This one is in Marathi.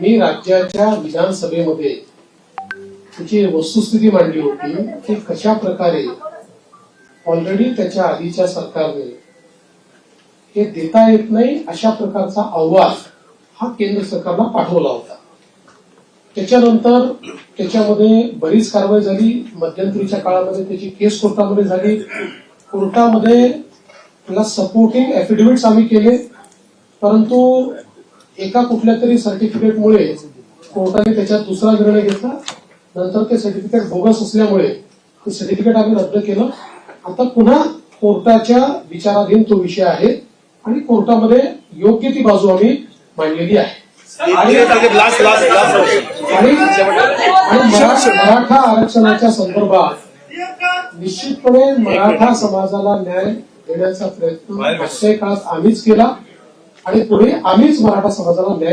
मी राज्याच्या विधानसभेमध्ये त्याची वस्तुस्थिती मांडली होती की कशा प्रकारे? ऑलरेडी त्याच्या आधीच्या सरकारने हे देता येत नाही अशा प्रकारचा अहवाल हा केंद्र सरकारला पाठवला होता. त्याच्यानंतर त्याच्यामध्ये बरीच कारवाई झाली मध्यंतरीच्या काळामध्ये त्याची केस कोर्टामध्ये झाली. कोर्टामध्ये त्याला सपोर्टिंग एफिडेव्हिट्स आम्ही केले परंतु एका कुठल्या तरी सर्टिफिकेटमुळे कोर्टाने त्याच्यात दुसरा निर्णय घेतला नंतर ते सर्टिफिकेट बोगस असल्यामुळे ते सर्टिफिकेट आम्ही रद्द केलं. आता पुन्हा कोर्टाच्या विचाराधीन तो विषय आहे आणि कोर्टामध्ये योग्य ती बाजू आम्ही मांडलेली आहे. आणि मराठा आरक्षणाच्या संदर्भात निश्चितपणे मराठा समाजाला न्याय देण्याचा प्रयत्न मागच्या काळात आम्हीच केला. आणि पुढे आम्हीच मराठा समाजाला न्याय